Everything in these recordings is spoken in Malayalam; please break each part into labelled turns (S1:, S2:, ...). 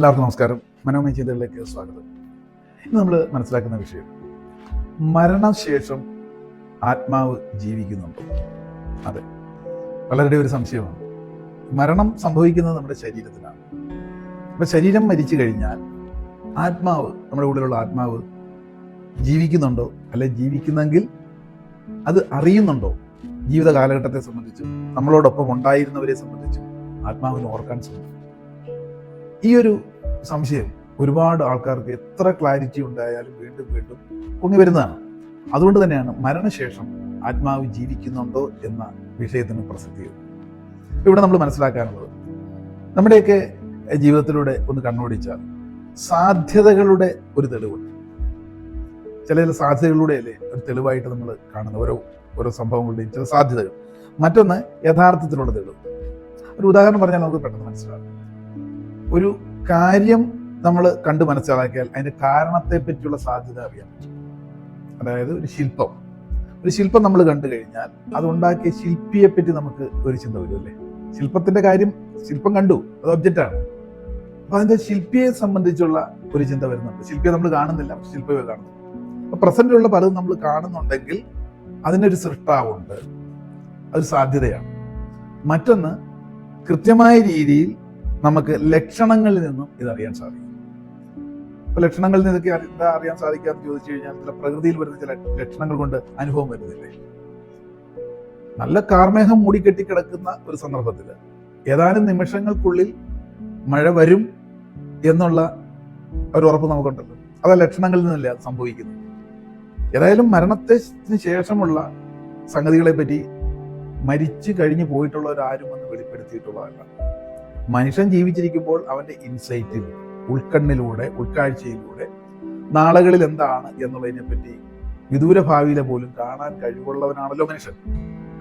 S1: എല്ലാവർക്കും നമസ്കാരം. മനോമയ ചിന്തകളിലേക്ക് സ്വാഗതം. ഇന്ന് നമ്മൾ മനസ്സിലാക്കുന്ന വിഷയം മരണശേഷം ആത്മാവ് ജീവിക്കുന്നുണ്ടോ? അതെ വളരെ ഒരു സംശയമാണ്. മരണം സംഭവിക്കുന്നത് നമ്മുടെ ശരീരത്തിലാണ്. അപ്പൊ ശരീരം മരിച്ചു കഴിഞ്ഞാൽ ആത്മാവ് നമ്മുടെ ഉള്ളിലുള്ള ആത്മാവ് ജീവിക്കുന്നുണ്ടോ? അല്ലെ ജീവിക്കുന്നെങ്കിൽ അത് അറിയുന്നുണ്ടോ? ജീവിത കാലഘട്ടത്തെ സംബന്ധിച്ചും നമ്മളോടൊപ്പം ഉണ്ടായിരുന്നവരെ സംബന്ധിച്ചും ആത്മാവിന് ഓർക്കാൻ ശ്രമിക്കും. ഈ ഒരു സംശയം ഒരുപാട് ആൾക്കാർക്ക് എത്ര ക്ലാരിറ്റി ഉണ്ടായാലും വീണ്ടും വീണ്ടും പൊങ്ങി വരുന്നതാണ്. അതുകൊണ്ട് തന്നെയാണ് മരണശേഷം ആത്മാവ് ജീവിക്കുന്നുണ്ടോ എന്ന വിഷയത്തിന് പ്രസക്തി. ഇവിടെ നമ്മൾ മനസ്സിലാക്കാനുള്ളത് നമ്മുടെയൊക്കെ ജീവിതത്തിലൂടെ ഒന്ന് കണ്ണോടിച്ചാൽ സാധ്യതകളുടെ ഒരു തെളിവുണ്ട്. ചില ചില സാധ്യതകളിലൂടെയല്ലേ ഒരു തെളിവായിട്ട് നമ്മൾ കാണുന്ന ഓരോ ഓരോ സംഭവങ്ങളുടെയും ചില സാധ്യതകൾ. മറ്റൊന്ന് യഥാർത്ഥത്തിലുള്ള തെളിവ്. ഒരു ഉദാഹരണം പറഞ്ഞാൽ നമുക്ക് പെട്ടെന്ന് മനസ്സിലാകും ഒരു കാര്യം നമ്മൾ കണ്ടു മനസ്സിലാക്കിയാൽ അതിന്റെ കാരണത്തെ പറ്റിയുള്ള സാധ്യത അറിയാൻ പറ്റും. അതായത് ഒരു ശില്പം. ഒരു ശില്പം നമ്മൾ കണ്ടു കഴിഞ്ഞാൽ അതുണ്ടാക്കിയ ശില്പിയെ പറ്റി നമുക്ക് ഒരു ചിന്ത വരും അല്ലേ? ശില്പത്തിന്റെ കാര്യം ശില്പം കണ്ടു അത് ഒബ്ജക്റ്റ് ആണ് അപ്പൊ അതിന്റെ ശില്പിയെ സംബന്ധിച്ചുള്ള ഒരു ചിന്ത വരുന്നുണ്ട്. ശില്പിയെ നമ്മൾ കാണുന്നില്ല ശില്പിയെ കാണുന്നു. അപ്പൊ പ്രസന്റിലുള്ള പലതും നമ്മൾ കാണുന്നുണ്ടെങ്കിൽ അതിനൊരു സൃഷ്ടാവുണ്ട്. അതൊരു സാധ്യതയാണ്. മറ്റൊന്ന് കൃത്യമായ രീതിയിൽ നമുക്ക് ലക്ഷണങ്ങളിൽ നിന്നും ഇതറിയാൻ സാധിക്കും. അപ്പൊ ലക്ഷണങ്ങളിൽ നിന്ന് ഇതൊക്കെ എന്താ അറിയാൻ സാധിക്കുക എന്ന് ചോദിച്ചു കഴിഞ്ഞാൽ ചില പ്രകൃതിയിൽ വരുന്ന ചില ലക്ഷണങ്ങൾ കൊണ്ട് അനുഭവം വരുന്നില്ലേ? നല്ല കാർമേഹം മൂടിക്കെട്ടി കിടക്കുന്ന ഒരു സന്ദർഭത്തിൽ ഏതാനും നിമിഷങ്ങൾക്കുള്ളിൽ മഴ വരും എന്നുള്ള ഒരു ഉറപ്പ് നമുക്കുണ്ടല്ലോ. അത് ലക്ഷണങ്ങളിൽ നിന്നല്ല അത് സംഭവിക്കുന്നത്. ഏതായാലും മരണത്തിന് ശേഷമുള്ള സംഗതികളെ പറ്റി മരിച്ചു കഴിഞ്ഞു പോയിട്ടുള്ളവരാരും ഒന്ന് വെളിപ്പെടുത്തിയിട്ടുള്ളതല്ല. മനുഷ്യൻ ജീവിച്ചിരിക്കുമ്പോൾ അവന്റെ ഇൻസൈറ്റിൽ ഉൾക്കണ്ണിലൂടെ ഉൾക്കാഴ്ചയിലൂടെ നാളുകളിൽ എന്താണ് എന്നുള്ളതിനെ പറ്റി വിദൂര ഭാവിയിലെ പോലും കാണാൻ കഴിവുള്ളവനാണല്ലോ മനുഷ്യൻ.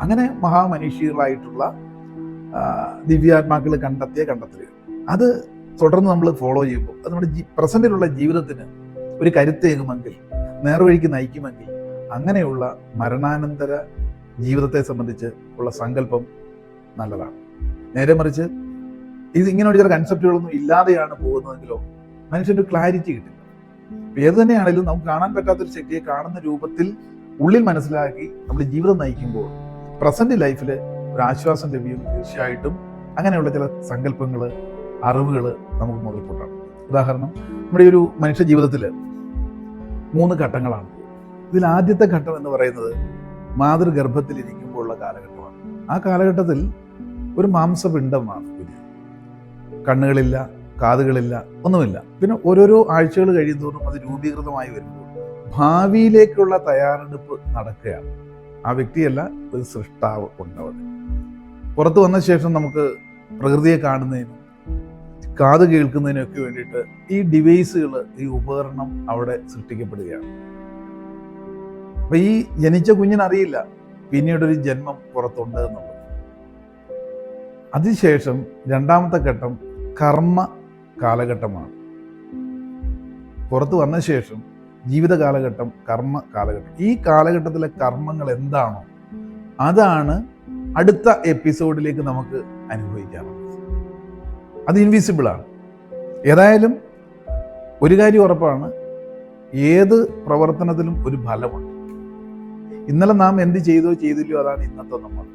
S1: അങ്ങനെ മഹാമനുഷ്യകളായിട്ടുള്ള ആ, ദിവ്യാത്മാക്കൾ കണ്ടെത്തിയ കണ്ടെത്തലുകൾ അത് തുടർന്ന് നമ്മൾ ഫോളോ ചെയ്യുമ്പോൾ അത് നമ്മുടെ പ്രസന്റിലുള്ള ജീവിതത്തിന് ഒരു കരുത്തേകുമെങ്കിൽ നേർവഴിക്ക് നയിക്കുമെങ്കിൽ അങ്ങനെയുള്ള മരണാനന്തര ജീവിതത്തെ സംബന്ധിച്ച് ഉള്ള സങ്കല്പം നല്ലതാണ്. നേരെ മറിച്ച് ഇത് ഇങ്ങനെ ചില കൺസെപ്റ്റുകളൊന്നും ഇല്ലാതെയാണ് പോകുന്നതെങ്കിലോ മനുഷ്യന്റെ ക്ലാരിറ്റി കിട്ടില്ല ഏത് തന്നെയാണെങ്കിലും നമുക്ക് കാണാൻ പറ്റാത്തൊരു ശക്തിയെ കാണുന്ന രൂപത്തിൽ ഉള്ളിൽ മനസ്സിലാക്കി നമ്മൾ ജീവിതം നയിക്കുമ്പോൾ പ്രസന്റ് ലൈഫിൽ ഒരു ആശ്വാസം ലഭിക്കും തീർച്ചയായിട്ടും. അങ്ങനെയുള്ള ചില സങ്കല്പങ്ങൾ അറിവുകൾ നമുക്ക് മുതൽക്കൂട്ടാണ് ഉദാഹരണം നമ്മുടെ ഒരു മനുഷ്യ ജീവിതത്തിൽ മൂന്ന് ഘട്ടങ്ങളാണ്. ഇതിൽ ആദ്യത്തെ ഘട്ടം എന്ന് പറയുന്നത് മാതൃഗർഭത്തിൽ ഇരിക്കുമ്പോഴുള്ള കാലഘട്ടമാണ്. ആ കാലഘട്ടത്തിൽ ഒരു മാംസപിണ്ഡമാണ്. കണ്ണുകളില്ല കാതുകളില്ല ഒന്നുമില്ല. പിന്നെ ഓരോരോ ആഴ്ചകൾ കഴിയുന്തോറും അത് രൂപീകൃതമായി വരുമ്പോൾ ഭാവിയിലേക്കുള്ള തയ്യാറെടുപ്പ് നടക്കുകയാണ്. ആ വ്യക്തിയല്ല ഒരു സൃഷ്ടാവ് ഉണ്ടവിടെ പുറത്തു വന്ന ശേഷം നമുക്ക് പ്രകൃതിയെ കാണുന്നതിനും കാത് കേൾക്കുന്നതിനൊക്കെ വേണ്ടിയിട്ട് ഈ ഡിവൈസുകൾ ഈ ഉപകരണം അവിടെ സൃഷ്ടിക്കപ്പെടുകയാണ്. അപ്പൊ ഈ ജനിച്ച കുഞ്ഞിനറിയില്ല പിന്നീടൊരു ജന്മം പുറത്തുണ്ട് എന്നുള്ളത്. അതിനുശേഷം രണ്ടാമത്തെ ഘട്ടം കർമ്മ കാലഘട്ടമാണ്. പുറത്തു വന്ന ശേഷം ജീവിത കാലഘട്ടം കർമ്മ കാലഘട്ടം. ഈ കാലഘട്ടത്തിലെ കർമ്മങ്ങൾ എന്താണോ അതാണ് അടുത്ത എപ്പിസോഡിലേക്ക് നമുക്ക് അനുഭവിക്കാറുള്ളത് അത് ഇൻവിസിബിൾ ആണ്. ഏതായാലും ഒരു കാര്യം ഉറപ്പാണ് ഏത് പ്രവർത്തനത്തിലും ഒരു ഫലമുണ്ട്. ഇന്നലെ നാം എന്ത് ചെയ്തോ ചെയ്തില്ലയോ അതാണ് ഇന്നത്തെ നമ്മൾ.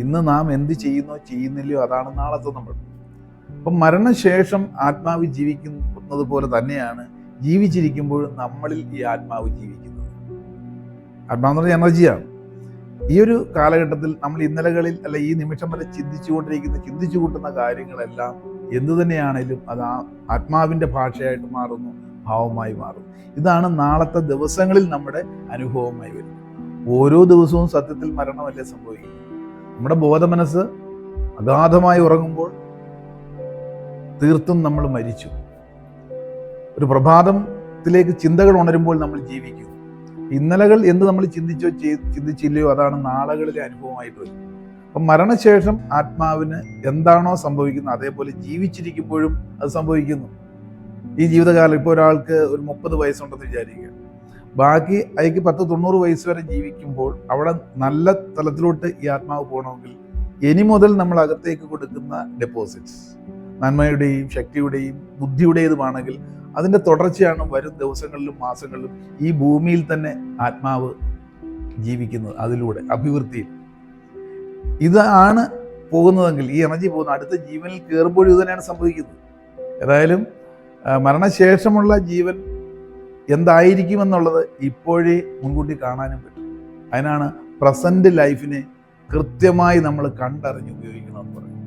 S1: ഇന്ന് നാം എന്ത് ചെയ്യുന്നോ ചെയ്യുന്നില്ലയോ അതാണ് നാളത്തെ നമ്മൾ. അപ്പം മരണശേഷം ആത്മാവ് ജീവിക്കുന്നത് പോലെ തന്നെയാണ് ജീവിച്ചിരിക്കുമ്പോൾ നമ്മളിൽ ഈ ആത്മാവ് ജീവിക്കുന്നത്. ആത്മാവെന്ന് പറഞ്ഞാൽ എനർജിയാണ്. ഈ ഒരു കാലഘട്ടത്തിൽ നമ്മൾ ഇന്നലകളിൽ അല്ല ഈ നിമിഷം വരെ ചിന്തിച്ചുകൊണ്ടിരിക്കുന്ന ചിന്തിച്ചു കൂട്ടുന്ന കാര്യങ്ങളെല്ലാം എന്തു തന്നെയാണേലും അത് ആ ആത്മാവിന്റെ ഭാഷയായിട്ട് മാറുന്നു ഭാവമായി മാറും ഇതാണ് നാളത്തെ ദിവസങ്ങളിൽ നമ്മുടെ അനുഭവമായി വരുന്നത്. ഓരോ ദിവസവും സത്യത്തിൽ മരണമല്ലേ സംഭവിക്കുന്നത്? നമ്മുടെ ബോധമനസ്സ് അഗാധമായി ഉറങ്ങുമ്പോൾ തീർത്തും നമ്മൾ മരിച്ചു. ഒരു പ്രഭാതത്തിലേക്ക് ചിന്തകൾ ഉണരുമ്പോൾ നമ്മൾ ജീവിക്കും. ഇന്നലകൾ എന്ത് നമ്മൾ ചിന്തിച്ചോ ചിന്തിച്ചില്ലയോ അതാണ് നാളുകളിലെ അനുഭവമായിട്ട് വരും അപ്പം മരണശേഷം ആത്മാവിന് എന്താണോ സംഭവിക്കുന്നത് അതേപോലെ ജീവിച്ചിരിക്കുമ്പോഴും അത് സംഭവിക്കുന്നു. ഈ ജീവിതകാലം ഇപ്പോൾ ഒരാൾക്ക് ഒരു മുപ്പത് വയസ്സുണ്ടെന്ന് വിചാരിക്കുക. ബാക്കി അയക്ക് പത്ത് തൊണ്ണൂറ് വയസ്സ് വരെ ജീവിക്കുമ്പോൾ അവിടെ നല്ല തലത്തിലോട്ട് ഈ ആത്മാവ് പോകണമെങ്കിൽ ഇനി മുതൽ നമ്മൾ അകത്തേക്ക് കൊടുക്കുന്ന ഡെപ്പോസിറ്റ്സ് നന്മയുടെയും ശക്തിയുടെയും ബുദ്ധിയുടേതുമാണെങ്കിൽ അതിന്റെ തുടർച്ചയാണ് വരും ദിവസങ്ങളിലും മാസങ്ങളിലും ഈ ഭൂമിയിൽ തന്നെ ആത്മാവ് ജീവിക്കുന്നത് അതിലൂടെ അഭിവൃദ്ധിയിൽ. ഇതാണ് പോകുന്നതെങ്കിൽ ഈ എനർജി പോകുന്ന അടുത്ത ജീവനിൽ കയറുമ്പോഴും ഇത് തന്നെയാണ് സംഭവിക്കുന്നത്. ഏതായാലും മരണശേഷമുള്ള ജീവൻ എന്തായിരിക്കുമെന്നുള്ളത് ഇപ്പോഴേ മുൻകൂട്ടി കാണാനും പറ്റും. അതിനാണ് പ്രസന്റ് ലൈഫിനെ കൃത്യമായി നമ്മൾ കണ്ടറിഞ്ഞ് ഉപയോഗിക്കണമെന്ന് പറയുന്നത്.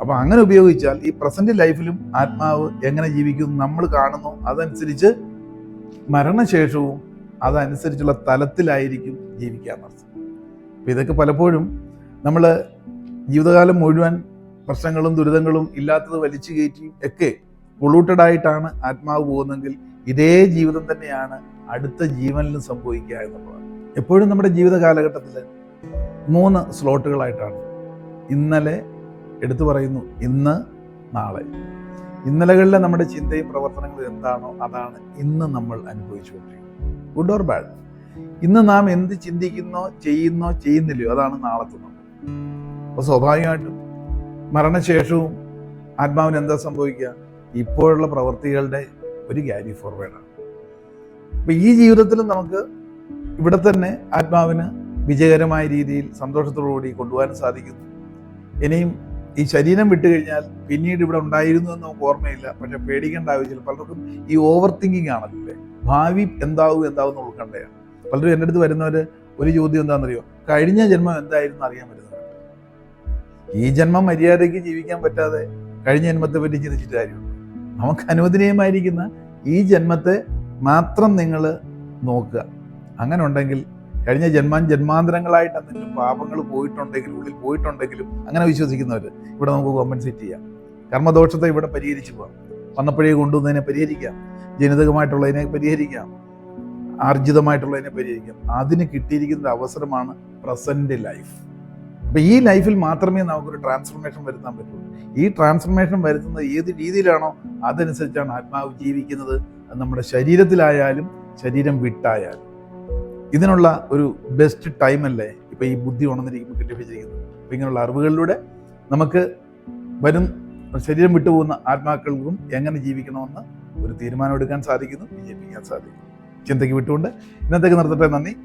S1: അപ്പോൾ അങ്ങനെ ഉപയോഗിച്ചാൽ ഈ പ്രസന്റ് ലൈഫിലും ആത്മാവ് എങ്ങനെ ജീവിക്കുന്നു നമ്മൾ കാണുന്നു അതനുസരിച്ച് മരണശേഷവും അതനുസരിച്ചുള്ള തലത്തിലായിരിക്കും ജീവിക്കാമെന്നർത്ഥം അപ്പോൾ ഇതൊക്കെ പലപ്പോഴും നമ്മൾ ജീവിതകാലം മുഴുവൻ പ്രശ്നങ്ങളും ദുരിതങ്ങളും ഇല്ലാത്തത് വലിച്ചു കയറ്റിയും ഒക്കെ പൊളൂട്ടഡ് ആയിട്ടാണ് ആത്മാവ് പോകുന്നതെങ്കിൽ ഇതേ ജീവിതം തന്നെയാണ് അടുത്ത ജീവനിലും സംഭവിക്കുക എന്നുള്ളതാണ്. എപ്പോഴും നമ്മുടെ ജീവിത കാലഘട്ടത്തിൽ മൂന്ന് സ്ലോട്ടുകളായിട്ടാണ് ഇന്നലെ എടുത്തു പറയുന്നു ഇന്ന് നാളെ. ഇന്നലകളിലെ നമ്മുടെ ചിന്തയും പ്രവർത്തനങ്ങളും എന്താണോ അതാണ് ഇന്ന് നമ്മൾ അനുഭവിച്ചുകൊണ്ടിരിക്കുന്നത്. ഗുഡ് ഓർ ബാഡ് ഇന്ന് നാം എന്ത് ചിന്തിക്കുന്നോ ചെയ്യുന്നോ ചെയ്യുന്നില്ലയോ അതാണ് നാളത്തെ നമ്മൾ. അപ്പോൾ സ്വാഭാവികമായിട്ടും മരണശേഷവും ആത്മാവിന് എന്താ സംഭവിക്കുക? ഇപ്പോഴുള്ള പ്രവൃത്തികളുടെ ഒരു ക്യാരി ഫോർവേഡാണ് അപ്പം ഈ ജീവിതത്തിൽ നമുക്ക് ഇവിടെ തന്നെ ആത്മാവിന് വിജയകരമായ രീതിയിൽ സന്തോഷത്തോടുകൂടി കൊണ്ടുപോകാൻ സാധിക്കുന്നു. ഇനിയും ഈ ശരീരം വിട്ടു കഴിഞ്ഞാൽ പിന്നീട് ഇവിടെ ഉണ്ടായിരുന്നു എന്ന് നമുക്ക് ഓർമ്മയില്ല. പക്ഷെ പേടിക്കേണ്ട ആവശ്യമില്ല. പലർക്കും ഈ ഓവർ തിങ്കിങ് ആണല്ലേ? ഭാവി എന്താവും എന്താവും എന്ന് ഉൾക്കണ്ടയാണ് പലരും എന്റെ അടുത്ത് വരുന്നവർ ഒരു ചോദ്യം എന്താണെന്നറിയോ? കഴിഞ്ഞ ജന്മം എന്തായിരുന്നു അറിയാൻ പറ്റുന്നത്? ഈ ജന്മം മര്യാദയ്ക്ക് ജീവിക്കാൻ പറ്റാതെ കഴിഞ്ഞ ജന്മത്തെ പറ്റി ചിന്തിച്ചിട്ട് കാര്യമുണ്ട്. നമുക്ക് അനുവദനീയമായിരിക്കുന്ന ഈ ജന്മത്തെ മാത്രം നിങ്ങൾ നോക്കുക. അങ്ങനെ ഉണ്ടെങ്കിൽ കഴിഞ്ഞ ജന്മാൻ ജന്മാന്തരങ്ങളായിട്ട് എന്തെങ്കിലും പാപങ്ങൾ പോയിട്ടുണ്ടെങ്കിലും ഉള്ളിൽ പോയിട്ടുണ്ടെങ്കിലും അങ്ങനെ വിശ്വസിക്കുന്നവർ ഇവിടെ നമുക്ക് കോമ്പൻസേറ്റ് ചെയ്യാം. കർമ്മദോഷത്തെ ഇവിടെ പരിഹരിച്ചു പോകാം വന്നപ്പോഴേ കൊണ്ടുവന്നതിനെ പരിഹരിക്കാം. ജനിതകമായിട്ടുള്ളതിനെ പരിഹരിക്കാം. ആർജിതമായിട്ടുള്ളതിനെ പരിഹരിക്കാം. അതിന് കിട്ടിയിരിക്കുന്ന അവസരമാണ് പ്രസന്റ് ലൈഫ് അപ്പം ഈ ലൈഫിൽ മാത്രമേ നമുക്കൊരു ട്രാൻസ്ഫർമേഷൻ വരുത്താൻ പറ്റുള്ളൂ. ഈ ട്രാൻസ്ഫർമേഷൻ വരുത്തുന്നത് ഏത് രീതിയിലാണോ അതനുസരിച്ചാണ് ആത്മാവ് ജീവിക്കുന്നത്. നമ്മുടെ ശരീരത്തിലായാലും ശരീരം വിട്ടായാലും. ഇതിനുള്ള ഒരു ബെസ്റ്റ് ടൈം അല്ലേ? ഇപ്പൊ ഈ ബുദ്ധി ഉണർന്നിരിക്കുമ്പോൾ കിട്ടിപ്പിച്ചിരിക്കുന്നത്. അപ്പൊ ഇങ്ങനെയുള്ള അറിവുകളിലൂടെ നമുക്ക് വരും ശരീരം വിട്ടുപോകുന്ന ആത്മാക്കൾക്കും എങ്ങനെ ജീവിക്കണമെന്ന് ഒരു തീരുമാനം എടുക്കാൻ സാധിക്കുന്നു വിജയിപ്പിക്കാൻ സാധിക്കുന്നു. ചിന്തയ്ക്ക് വിട്ടുകൊണ്ട് ഇന്നത്തേക്ക് നിർത്തട്ടെ. നന്ദി.